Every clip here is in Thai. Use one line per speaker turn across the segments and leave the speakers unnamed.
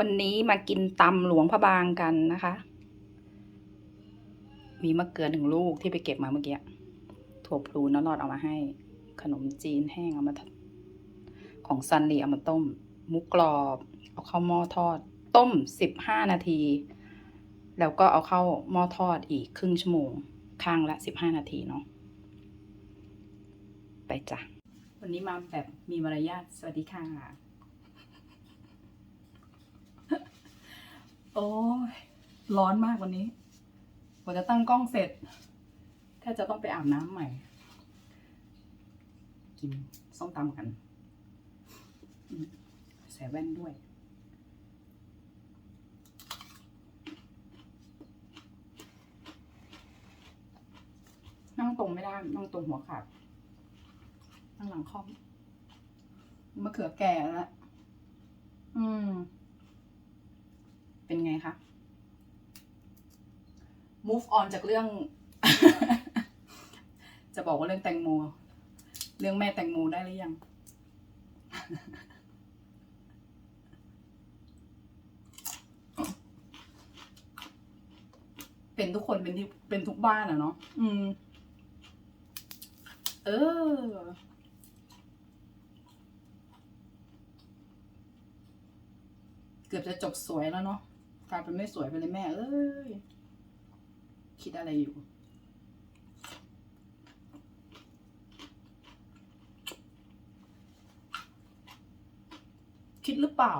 วันนี้มากินตำหลวงพระบางกันนะคะ มีมะเกลือหนึ่งลูกที่ไปเก็บมาเมื่อกี้ ถั่วพลูน้ารอดเอามาให้ ขนมจีนแห้งเอามา ของซันลีเอามาต้ม มุกกรอบ เอาเข้าหม้อทอด ต้มสิบห้านาที แล้วก็เอาเข้าหม้อทอดอีกครึ่งชั่วโมง ข้างละสิบห้านาทีเนาะ ไปจ้ะ วันนี้มาแบบมีมารยาท สวัสดีค่ะ โอ้ยร้อนมากวันนี้กว่าจะตั้งกล้องเสร็จแทบจะต้องไปอาบน้ำใหม่ กินส้มตำกันใส่แว่นด้วย นั่งตรงไม่ได้ นั่งตรงหัวขาด นั่งหลังคอมมะเขือแก่แล้ว อืม ไงคะ move on จากเรื่อง จะบอกว่าเรื่องแตงโม เรื่องแม่แตงโมได้หรือยัง เป็นทุกคนเป็นที่เป็นทุกบ้านอะเนาะอืม เออเกือบจะจบสวยแล้วเนาะ กลายเป็นไม่สวยไปเลยแม่เอ้ย คิดอะไรอยู่คิดหรือเปล่า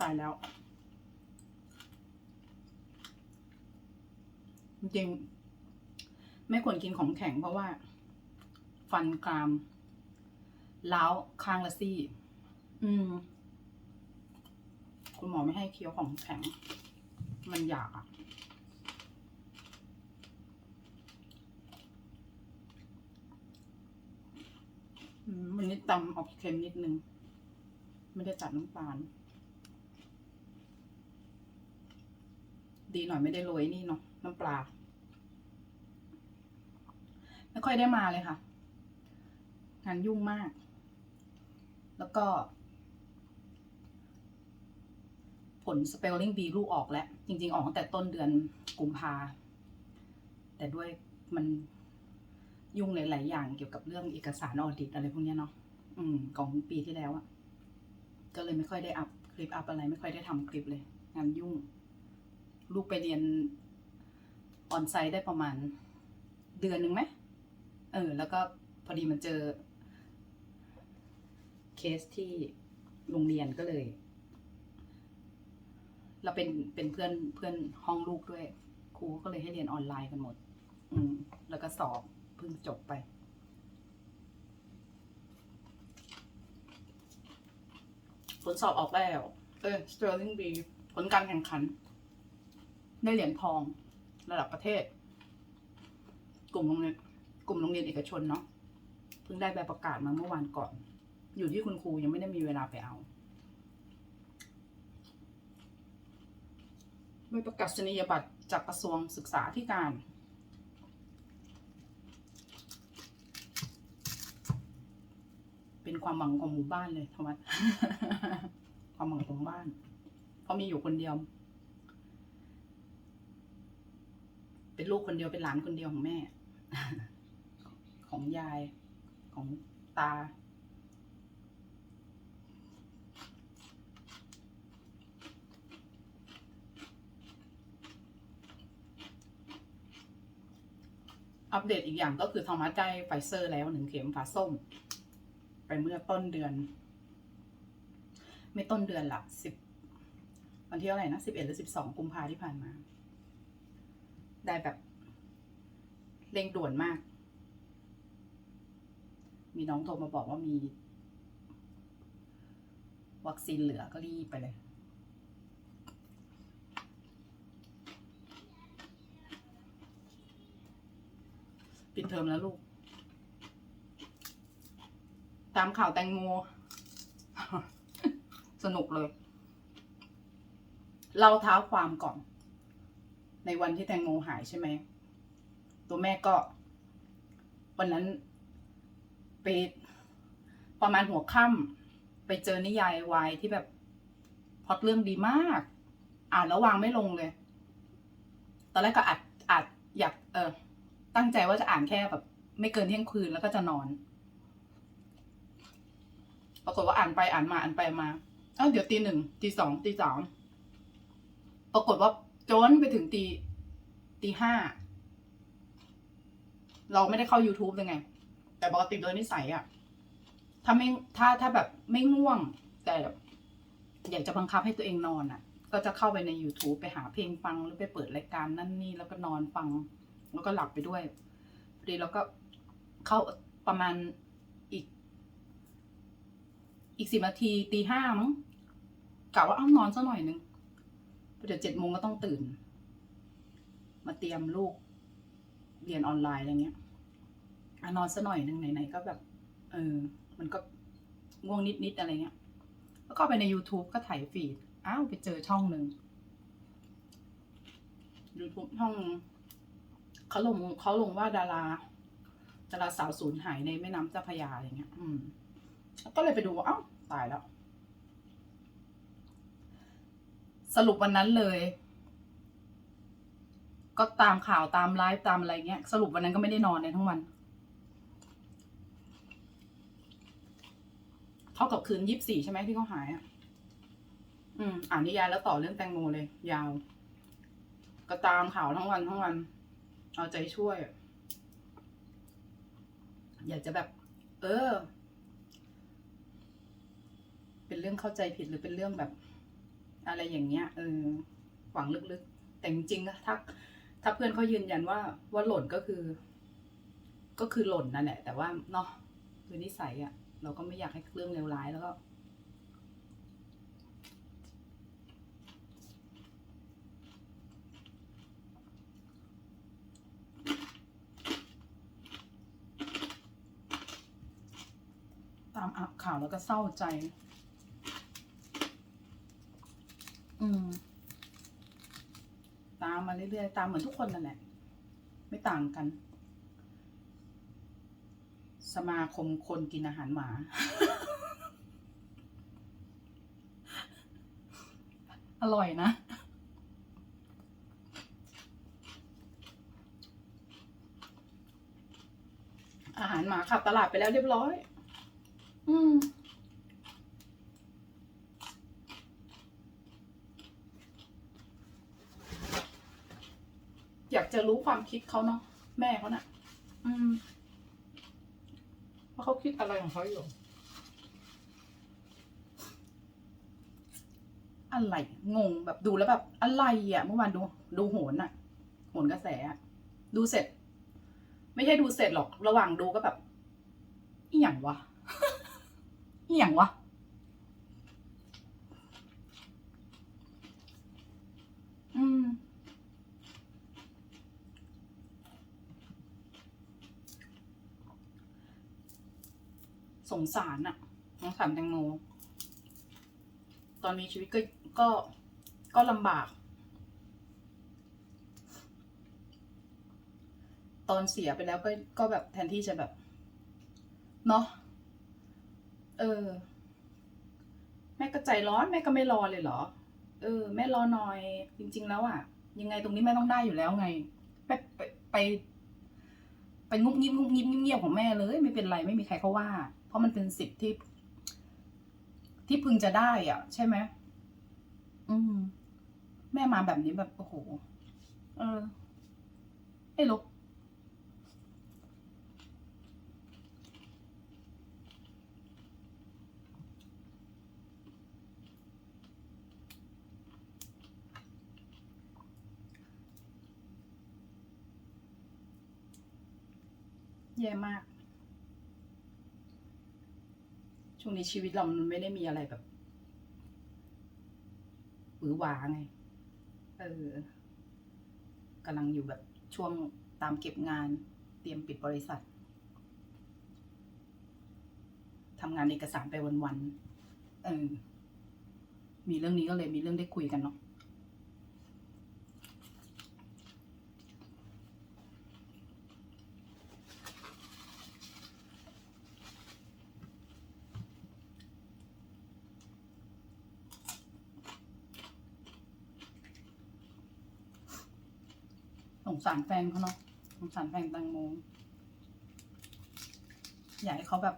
ตายแล้ว จริง ไม่ควรกินของแข็งเพราะว่า ฟันกรามล้าวข้างละซี่ อืม คุณหมอไม่ให้เคี้ยวของแข็ง มันอยากอะอืมวันนี้ตำออกเค็มนิดนึง ไม่ได้จัดน้ำตาล ดีหน่อยไม่ได้โรยนี่เนาะน้ำปลา ไม่ค่อยได้มาเลยค่ะ งานยุ่งมาก แล้วก็ ผล spelling B ลูกออกแล้ว จริง ๆ ออกตั้งแต่ต้นเดือนกุมภาแต่ด้วยมันยุ่งหลาย ๆ อย่างเกี่ยวกับเรื่องเอกสารออดิตอะไรพวกนี้เนาะอืม ของปีที่แล้วอะก็เลยไม่ค่อยได้อัพคลิปอัพอะไร ไม่ค่อยได้ทำคลิปเลย งานยุ่ง ลูกไปเรียนออนไซต์ได้ประมาณเดือนหนึ่งไหมเออ แล้วก็พอดีมันเจอ สที่โรงเรียนก็เลย เราเป็นเป็นเพื่อนเพื่อนห้องลูกด้วย ครูก็เลยให้เรียนออนไลน์กันหมด อืม แล้วก็สอบเพิ่งจบไป ผลสอบออกแล้ว เออ Sterling B ผลการแข่งขัน ได้เหรียญทองระดับประเทศ กลุ่มโรงเรียนกลุ่มโรงเรียนเอกชนเนาะเพิ่งได้ใบประกาศมาเมื่อวานก่อน อยู่ที่คุณครูยังไม่ได้มีเวลาไปเอาใบประกาศนียบัตรจากกระทรวงศึกษาธิการ เป็นความหวังของหมู่บ้านเลยธวัฒน์ความหวังของบ้าน เพราะมีอยู่คนเดียว เป็นลูกคนเดียวเป็นหลานคนเดียวของแม่ ของยายของตา อัปเดตอีกอย่างก็คือทอมัสได้ไฟเซอร์แล้วหนึ่งเข็มฝาส้ม ไปเมื่อต้นเดือน ไม่ต้นเดือนหละสิบวันที่เท่าไหร่นะสิบเอ็ดหรือสิบสองกุมภาที่ผ่านมา ได้แบบเร่งด่วนมาก มีน้องโทรมาบอกว่ามี วัคซีนเหลือก็รีบไปเลย ปิดเทอมแล้วลูก ตามข่าวแตงโมสนุกเลยเล่าเท้าความก่อน ในวันที่แตงโมหายใช่ไหม ตัวแม่ก็ วันนั้นไปประมาณหัวค่ำไปเจอนิยายวายที่แบบพอตเรื่องดีมาก อ่านแล้ววางไม่ลงเลย ตอนแรกก็อัดอัดอยากเออ ตั้งใจว่าจะอ่านแค่แบบ ไม่เกินเที่ยงคืนแล้วก็จะนอน ปรากฏว่าอ่านไปอ่านมาอ่านไปมาเอ้าเดี๋ยวตีหนึ่งตีสองตีสามปรากฏว่าจนไปถึงตีตีห้าเราไม่ได้เข้า YouTube เลยไง แต่ปกติโดยนิสัยอะถ้าไม่ถ้าถ้าแบบไม่ง่วง แต่อยากจะบังคับให้ตัวเองนอนอะก็จะเข้าไปใน YouTube ไปหาเพลงฟังหรือไปเปิดรายการนั่นนี่แล้วก็นอนฟัง แล้วก็หลับไปด้วยพอดีเราก็เข้าประมาณอีก อีกสิบนาทีตีห้ามั้งกะว่าเอ้านอนสักหน่อยนึงเดี๋ยวเจ็ดโมงก็ต้องตื่น มาเตรียมลูกเรียนออนไลน์อะไรเงี้ยอนอนสักหน่อยหนึ่งไหนๆก็แบบ เออ มันก็ง่วงนิดๆอะไรเงี้ย แล้วก็ไปใน YouTube ก็ถ่ายฟีด อ้าว ไปเจอช่องหนึ่ง YouTube ช่อง เขาลงเขาลงว่าดาราดาราสาวสูญหายในแม่น้ำเจ้าพยาอะไรเงี้ย อืมก็เลยไปดูว่าเอ้าตายแล้ว สรุปวันนั้นเลย ก็ตามข่าวตามไลฟ์ตามอะไรเงี้ย สรุปวันนั้นก็ไม่ได้นอนในทั้งวันเท่ากับคืนยี่สิบสี่ใช่ไหมที่เขาหายอะ อืม อ่านนิยายแล้วต่อเรื่องแตงโมเลย ยาว ก็ตามข่าวทั้งวันทั้งวัน เอาใจช่วย อยากจะแบบ เออ เป็นเรื่องเข้าใจผิดหรือเป็นเรื่องแบบ อะไรอย่างเงี้ยเออหวังลึกๆ แต่จริงๆถ้าถ้าเพื่อนเขายืนยันว่า ว่าหล่นก็คือ ก็คือหล่นนั่นแหละ แต่ว่าเนาะคือนิสัยอะ่ะ เราก็ไม่อยากให้เรื่องเลวร้ายแล้วก็ ตาวแล้วก็เศร้าใจ อืม ตามมาเรื่อยๆ ตามเหมือนทุกคนนั่นแหละ ไม่ต่างกัน สมาคมคนกินอาหารหมา อร่อยนะอาหารหมาขับตลาดไปแล้วเรียบร้อย อืมอยากจะรู้ความคิดเขาเนาะแม่เขาน่ะ อืมว่าเขาคิดอะไรของเขาอยู่ อะไรงงแบบดูแล้วแบบ อะไรอะ เมื่อวานดู ดูโหนอะโหนกระแสอะดูเสร็จ ไม่ใช่ดูเสร็จหรอกระหว่างดูก็แบบอีหยังวะ อีหยังวะอืมสงสารอะสงสารแตงโม ตอนมีชีวิตก็ก็ก็ลำบาก ตอนเสียไปแล้วก็ก็แบบแทนที่จะแบบ เนาะ เออ แม่ก็ใจร้อนแม่ก็ไม่รอเลยเหรอ เออ แม่รอหน่อย จริง ๆ แล้วอะยังไงตรงนี้แม่ต้องได้อยู่แล้วไงไปไปไปไปงุบงิบงุบงิบเงียบของแม่เลย ไม่เป็นไรไม่มีใครเขาว่า เพราะมันเป็นสิทธิ์ที่ ที่พึงจะได้อะ ใช่ไหมอืม แม่มาแบบนี้แบบโอ้โหเออไม่รู้แย่มาก ช่วงนี้ชีวิตเรามันไม่ได้มีอะไรแบบหวือหวาไง เออกำลังอยู่แบบช่วงตามเก็บงานเตรียมปิดบริษัททำงานเอกสารไปวันๆเออมีเรื่องนี้ก็เลยมีเรื่องได้คุยกันเนาะารแฟนเขาเนาะสงสารแฟนแตังโมอยากให้เขาแบบ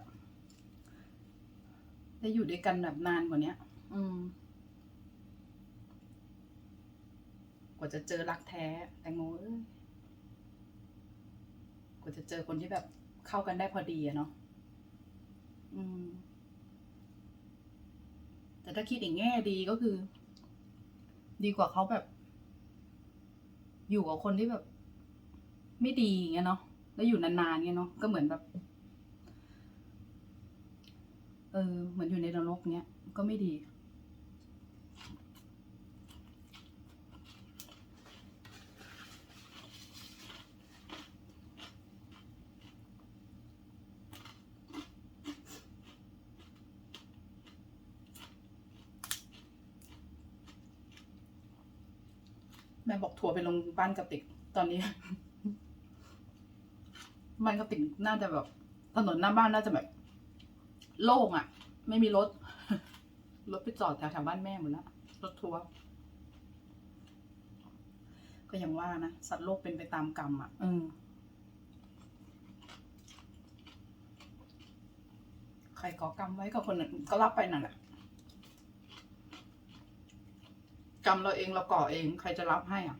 ได้อยู่ด้วยกันแบบนานกว่าเนี้ยอืม กว่าจะเจอรักแท้ แตงโมเอ้ยกว่าจะเจอคนที่แบบเข้ากันได้พอดีอะเนาะอืม แต่ถ้าคิดอีกแง่ดีก็คือ ดีกว่าเขาแบบ อยู่กับคนที่แบบ ไม่ดีอย่างเงี้ยเนาะแล้วอยู่นานๆเงี้ยเนาะก็เหมือนแบบ เออ เหมือนอยู่ในนรกเงี้ยก็ไม่ดีแม่บอกทัวร์ไปลงบ้านกระติกตอนนี้ บ้านกระติกน่าจะแบบถนนหน้าบ้านน่าจะแบบ โล่งอะ่ะ ไม่มีรถ รถไปจอดแถวแถวบ้านแม่หมดแล้วรถทัวร์ก็ยังว่านะ สัตว์โลกเป็นไปตามกรรมอะ่ะอืมใครก่อกรรมไว้กับคนอื่นก็รับไปนั่นแหละกรรมเราเองเราก่อเอง ใครจะรับให้อะ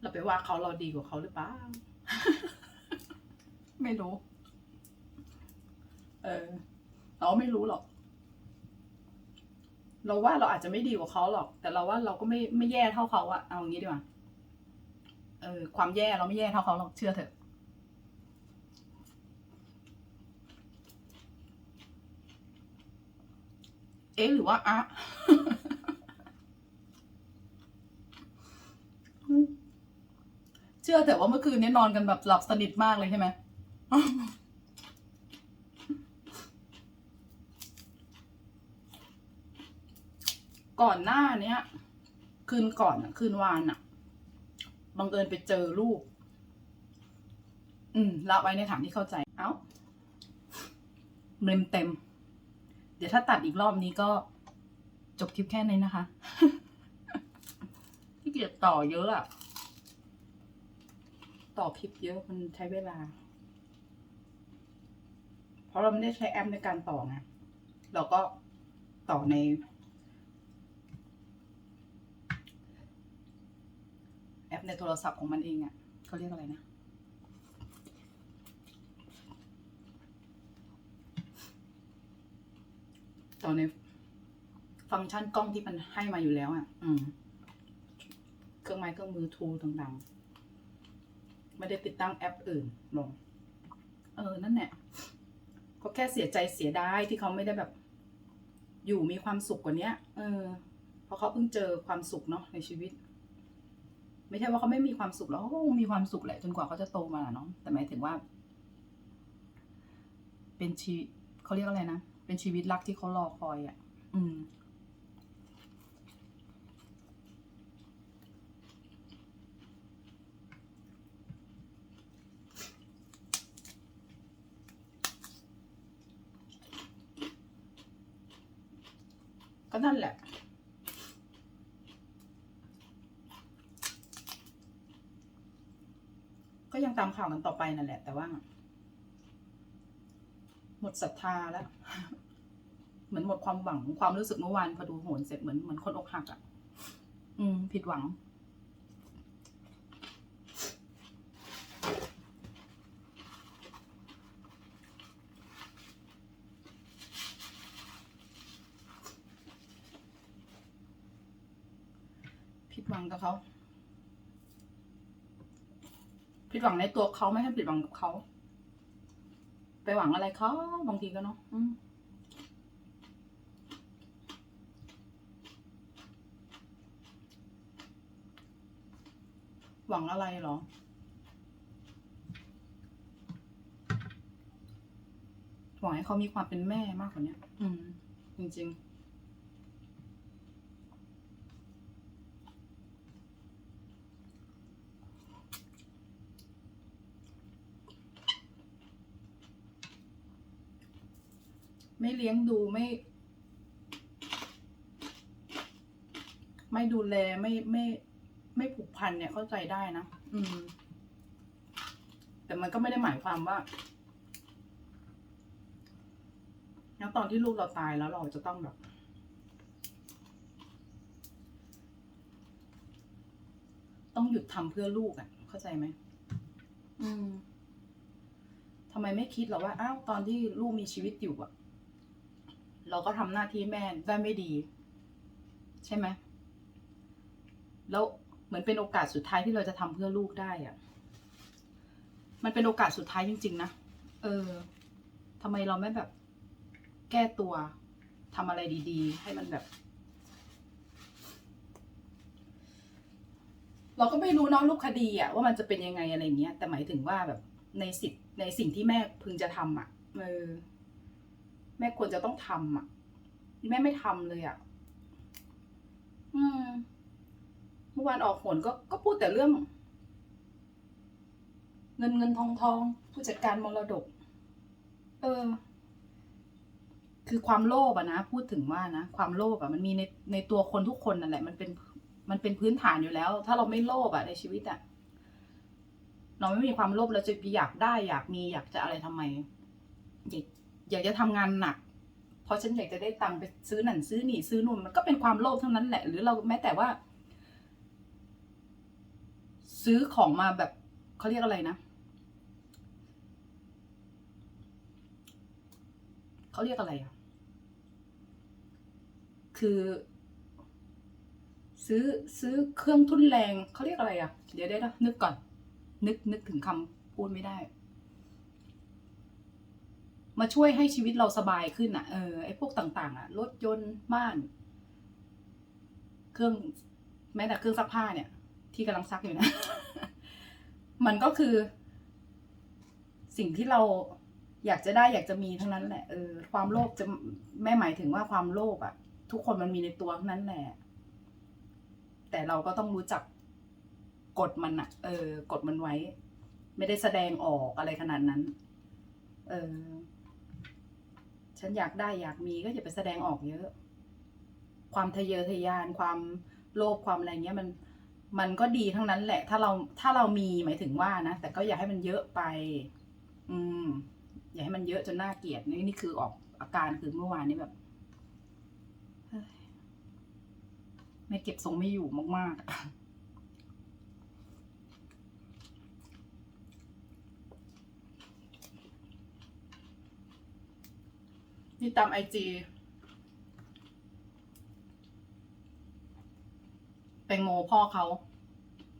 เรา ไปว่าเขาเราดีกว่าเขาหรือเปล่า ไม่รู้ เออ เราไม่รู้หรอก เราว่าเราอาจจะไม่ดีกว่าเขาหรอก แต่เราว่าเราก็ไม่ไม่แย่เท่าเขาอะเอางี้ดีกว่า เออ ความแย่เราไม่แย่เท่าเขาหรอกเชื่อเถอะเอ๊ะหรือว่าอะเชื่อแต่ว่าเมื่อคืนนี้นอนกันแบบหลับสนิทมากเลยใช่ไหมก่อนหน้าเนี้ย คืนก่อนอะคืนวานอะบังเอิญไปเจอรูป อืมละไว้ในฐานที่เข้าใจ เอ้าเต็มเต็ม เดี๋ยวถ้าตัดอีกรอบนี้ก็จบคลิปแค่นี้นะคะที่เกียจต่อเยอะอะ ต่อคลิปเยอะมันใช้เวลา เพราะเราไม่ได้ใช้แอปในการต่อไงเราก็ต่อใน แอปในโทรศัพท์ของมันเองอะ่ะเขาเรียกอะไรนะต่อในฟังก์ชันกล้องที่มันให้มาอยู่แล้วอะ่ะ อืม เครื่องไม้เครื่องมือทูต่างๆ ไม่ได้ติดตั้งแอปอื่นลง เออ นั่นแหละก็แค่เสียใจเสียดายที่เขาไม่ได้แบบ อยู่มีความสุขกว่าเนี้ย เออ เพราะเขาเพิ่งเจอความสุขเนาะในชีวิต ไม่ใช่ว่าเขาไม่มีความสุขแล้วเขาคงมีความสุขแหละจนกว่าเขาจะโตมาเนาะแต่หมายถึงว่า เป็นชีเขาเรียกอะไรนะเป็นชีวิตรักที่เขารอคอยอะ่ะ อืม นั่นแหละ ก็ยังตามข่าวกันต่อไปนั่นแหละ แต่ว่า หมดศรัทธาแล้ว เหมือนหมดความหวังความรู้สึกเมื่อวานพอดูโหนเสร็จเหมือนเหมือนคนอกหักอะ่ะ อืม ผิดหวัง หวังกับเขา ผิดหวังในตัวเขาไม่ให้ผิดหวังกับเขา ไปหวังอะไรเขาบางทีก็เนาะหวังอะไรเหรอ หวังให้เขามีความเป็นแม่มากกว่านี้อืม จริงๆ ไม่เลี้ยงดูไม่ ไม่ดูแลไม่ไม่ ไม่ผูกพันเนี่ยเข้าใจได้นะอืม แต่มันก็ไม่ได้หมายความว่าแล้วตอนที่ลูกเราตายแล้วเราจะต้องแบบต้องหยุดทำเพื่อลูกอะ่ะ เข้าใจไหม อืมทำไมไม่คิดหรอว่า อ้าว ตอนที่ลูกมีชีวิตอยู่อะ เราก็ทำหน้าที่แม่ได้ไม่ดี ใช่ไหมแล้วเหมือนเป็นโอกาสสุดท้ายที่เราจะทำเพื่อลูกได้อะมันเป็นโอกาสสุดท้ายจริง ๆ นะ เออทำไมเราไม่แบบ แก้ตัวทำอะไรดีๆ ให้มันแบบ เราก็ไม่รู้เนาะรูปคดีอะว่ามันจะเป็นยังไงอะไรเงี้ย แต่หมายถึงว่าแบบในสิทธิ์ในสิ่งที่แม่พึงจะทำอะเออ แม่ควรจะต้องทำอะแม่ไม่ทำเลยอะอืม เมื่อวานออกผลก็ก็พูดแต่เรื่อง เงินเงินทองทอง ผู้จัดการมรดก เออ คือความโลภอะนะพูดถึงว่านะความโลภอะมันมีในในตัวคนทุกคนนั่นแหละ มันเป็น มันเป็นพื้นฐานอยู่แล้ว ถ้าเราไม่โลภอะในชีวิตอะเราไม่มีความโลภเราจะอยากได้ อยากมีอยากจะอะไรทำไมอยาก อยากจะทำงานหนัก เพราะฉันอยากจะได้ตังค์ไปซื้อหนันซื้อหนีซื้อนู่นมันก็เป็นความโลภทั้งนั้นแหละ หรือเราแม้แต่ว่า ซื้อของมาแบบเขาเรียกอะไรนะเขาเรียกอะไรอะ คือ ซื้อซื้อเครื่องทุนแรงเขาเรียกอะไรอะ เดี๋ยวได้นะนึกก่อน นึกนึกถึงคำพูดไม่ได้ มาช่วยให้ชีวิตเราสบายขึ้นอะเออไอ้พวกต่าง ๆอะรถยนต์บ้าน เครื่องแม้แต่เครื่องซักผ้าเนี่ย ที่กำลังซักอยู่นะ มันก็คือ สิ่งที่เราอยากจะได้อยากจะมีทั้งนั้นแหละเออความโลภจะแม่หมายถึงว่าความโลภอะทุกคนมันมีในตัวทั้งนั้นแหละ แต่เราก็ต้องรู้จักกดมันอะเออกดมันไว้ ไม่ได้แสดงออกอะไรขนาดนั้น เออ ฉันอยากได้อยากมีก็อย่าไปแสดงออกเยอะ ความทะเยอทะยานความโลภความอะไรเงี้ยมันมันก็ดีทั้งนั้นแหละ ถ้าเราถ้าเรามีหมายถึงว่านะ แต่ก็อย่าให้มันเยอะไป อืม อย่าให้มันเยอะจนน่าเกลียดนี่นี่คือออกอาการคือเมื่อวานนี้แบบไม่เก็บทรงไม่อยู่มากๆ นี่ตามไอจีแตงโมพ่อเขา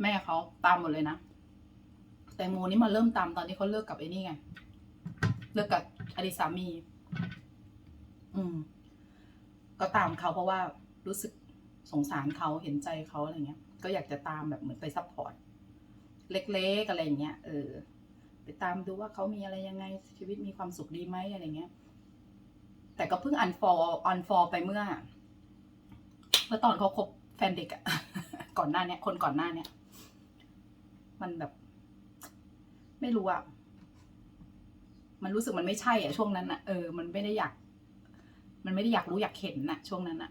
แม่เขาตามหมดเลยนะแตงโมนี่มาเริ่มตามตอนที่เขาเลิกกับไอ้นี่ไง เลิกกับอดีตสามี อืม ก็ตามเขาเพราะว่ารู้สึกสงสารเขาเห็นใจเขาอะไรเงี้ย ก็อยากจะตามแบบเหมือนไปซัพพอร์ตเล็กๆอะไรเงี้ยเออ ไปตามดูว่าเขามีอะไรยังไงชีวิตมีความสุขดีไหมอะไรเงี้ย แต่ก็เพิ่งอันฟอลอันฟอลไปเมื่อ เมื่อตอนเขาคบแฟนเด็กอะก่อนหน้าเนี้ยคนก่อนหน้าเนี้ยมันแบบ ไม่รู้อะมันรู้สึกมันไม่ใช่อะช่วงนั้นอะเออมันไม่ได้อยาก มันไม่ได้อยากรู้อยากเห็นน่ะช่วงนั้นอะ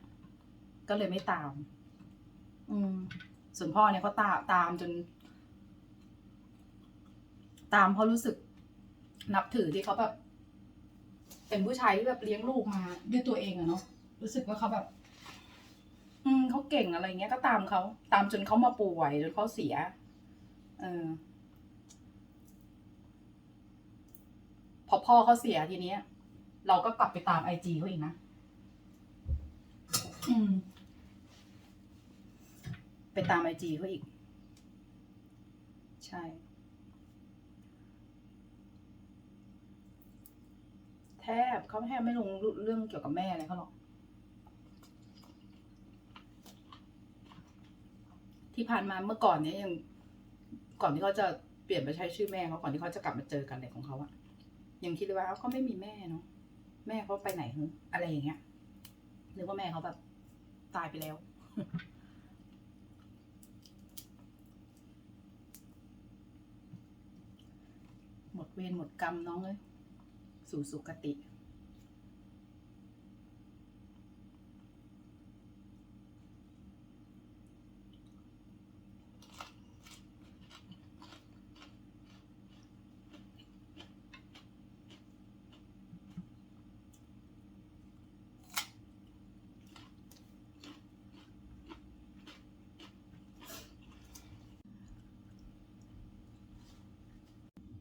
ก็เลยไม่ตาม อืม ส่วนพ่อเนี่ยเขาตามตามจน ตามเพราะรู้สึกนับถือที่เขาแบบ เป็นผู้ชายที่แบบเลี้ยงลูกมาด้วยตัวเองอะเนาะรู้สึกว่าเขาแบบ อืมเขาเก่งอะไรเงี้ยก็ตามเขาตามจนเขามาป่วยจนเขาเสีย เออพอพ่อเขาเสียทีเนี้ย เราก็กลับไปตามไอจีเขาอีกนะอืม ไปตามไอจีเขาอีก ใช่ แทบเขาแทบไม่ลงเรื่องเกี่ยวกับแม่อะไรเขาหรอก ที่ผ่านมาเมื่อก่อนเนี้ยยังก่อนที่เขาจะเปลี่ยนไปใช้ชื่อแม่เขาก่อนที่เขาจะกลับมาเจอกันอะไรของเขาอะยังคิดเลยว่าเขาไม่มีแม่เนาะแม่เขาไปไหนเหรออะไรอย่างเงี้ยนึกว่าแม่เขาแบบตายไปแล้วหมดเวรหมดกรรมน้องเลย สู่สุคติ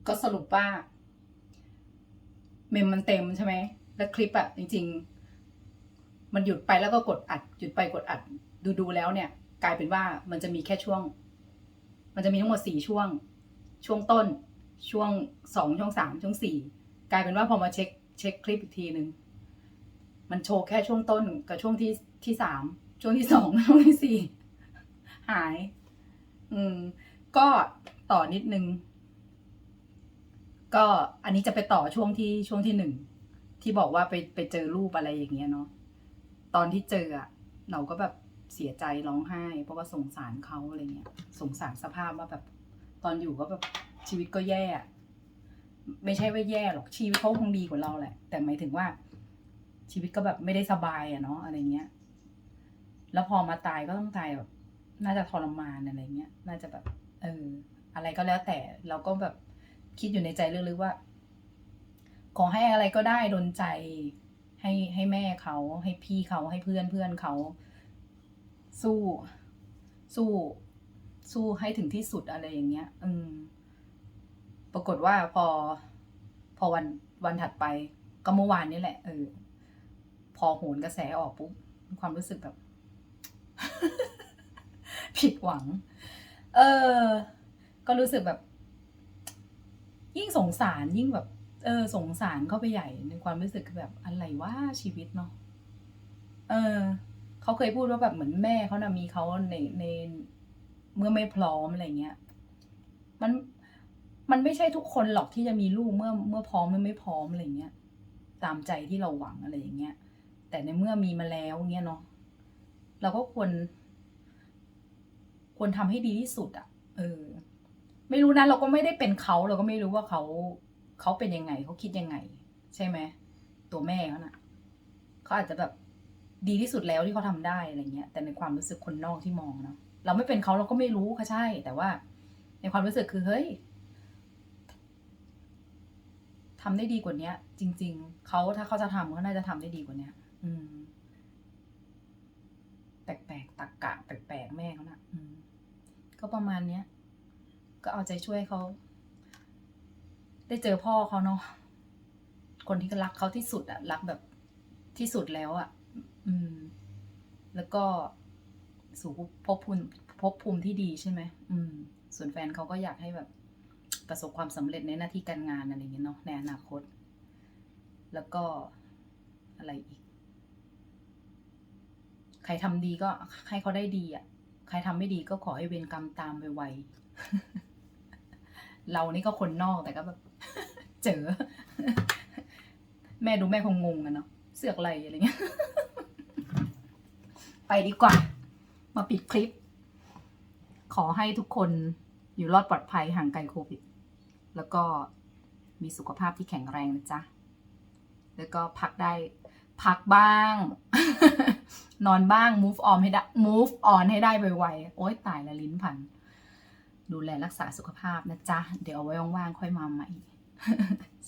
ก็สรุปว่า เมมมันเต็มใช่ไหม แล้วคลิปอะจริง ๆ มันหยุดไปแล้วก็กดอัด หยุดไปกดอัด ดูดูแล้วเนี่ย กลายเป็นว่ามันจะมีแค่ช่วง มันจะมีทั้งหมดสี่ช่วง ช่วงต้น ช่วงสองช่วงสามช่วงสี่กลายเป็นว่าพอมาเช็คเช็คคลิปอีกทีหนึ่งมันโชว์แค่ช่วงต้นกับช่วงที่ที่สามช่วงที่สองช่วงที่สี่หาย อืม ก็ต่อนิดนึง ก็อันนี้จะไปต่อช่วงที่ช่วงที่หนึ่งที่บอกว่าไปไปเจอรูปอะไรอย่างเงี้ยเนาะตอนที่เจออะเราก็แบบเสียใจร้องไห้ เพราะว่าสงสารเขาอะไรเงี้ยสงสารสภาพว่าแบบ ตอนอยู่ก็แบบชีวิตก็แย่ ไม่ใช่ว่าแย่หรอกชีวิตเขาคงดีกว่าเราแหละ แต่หมายถึงว่า ชีวิตก็แบบไม่ได้สบายอะเนาะอะไรเงี้ย แล้วพอมาตายก็ต้องตายแบบ น่าจะทรมานอะไรเงี้ย น่าจะแบบ เออ อะไรก็แล้วแต่เราก็แบบ คิดอยู่ในใจลึกๆว่า ขอให้อะไรก็ได้ดนใจ ให้ให้แม่เขาให้พี่เขาให้เพื่อนเพื่อนเขา สู้ สู้ สู้ให้ถึงที่สุดอะไรอย่างเงี้ย อืม ปรากฏว่าพอ พอวันวันถัดไป ก็เมื่อวานนี้แหละเออพอโหนกระแสออกปุ๊บความรู้สึกแบบ ผิดหวัง เออ ก็รู้สึกแบบ ยิ่งสงสารยิ่งแบบ เออ สงสารเข้าไปใหญ่ในความรู้สึกแบบอะไรว่าชีวิตเนาะเออเขาเคยพูดว่าแบบเหมือนแม่เขานะมีเขาในในเมื่อไม่พร้อมอะไรเงี้ย มันมันไม่ใช่ทุกคนหรอกที่จะมีลูกเมื่อเมื่อพร้อมเมื่อไม่พร้อมอะไรเงี้ย ตามใจที่เราหวังอะไรอย่างเงี้ย แต่ในเมื่อมีมาแล้วเงี้ยเนาะเราก็ควรควรทำให้ดีที่สุดอะ่ะ เออ ไม่รู้นะเราก็ไม่ได้เป็นเขาเราก็ไม่รู้ว่าเขาเขาเป็นยังไงเขาคิดยังไง ใช่ไหมตัวแม่เขาน่ะเขาอาจจะแบบดีที่สุดแล้วที่เขาทำได้อะไรเงี้ย แต่ในความรู้สึกคนนอกที่มองเนาะเราไม่เป็นเขาเราก็ไม่รู้ค่ะใช่ แต่ว่า ในความรู้สึกคือเฮ้ยทำได้ดีกว่าเนี้ย จริง ๆเขาถ้าเขาจะทำเขาน่าจะทำได้ดีกว่าเนี้ย อืม แปลกๆตักกะแปลกๆแม่เขาน่ะ อืม ก็ประมาณเนี้ย ก็เอาใจช่วยเขา ได้เจอพ่อเขาเนาะคนที่รักเขาที่สุดอะรักแบบที่สุดแล้วอะอืม แล้วก็สู่ภพภูมิภพภูมิที่ดีใช่ไหมอืม ส่วนแฟนเขาก็อยากให้แบบ ประสบความสำเร็จในหน้าที่การงานอะไรอย่างเงี้ยเนาะในอนาคต แล้วก็อะไรอีก ใครทำดีก็ให้เขาได้ดีอะ ใครทำไม่ดีก็ขอให้เวรกรรมตามไวๆ เรานี่ก็คนนอกแต่ก็แบบเจอ แม่ดูแม่คงงงกันเนาะเสือกอะไรอะไรเงี้ย ไปดีกว่า มาปิดคลิป ขอให้ทุกคนอยู่รอดปลอดภัยห่างไกลโควิด แล้วก็มีสุขภาพที่แข็งแรงนะจ๊ะ แล้วก็พักได้ พักบ้าง นอนบ้าง move on ให้ได้ move on ให้ได้ไวๆ โอ๊ยตายละลิ้นพัน ดูแลรักษาสุขภาพนะจ๊ะ เดี๋ยวเอาไว้ว่างๆค่อยมาใหม่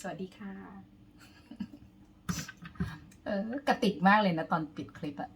สวัสดีค่ะ เออกระติกมากเลยนะตอนปิดคลิปอะ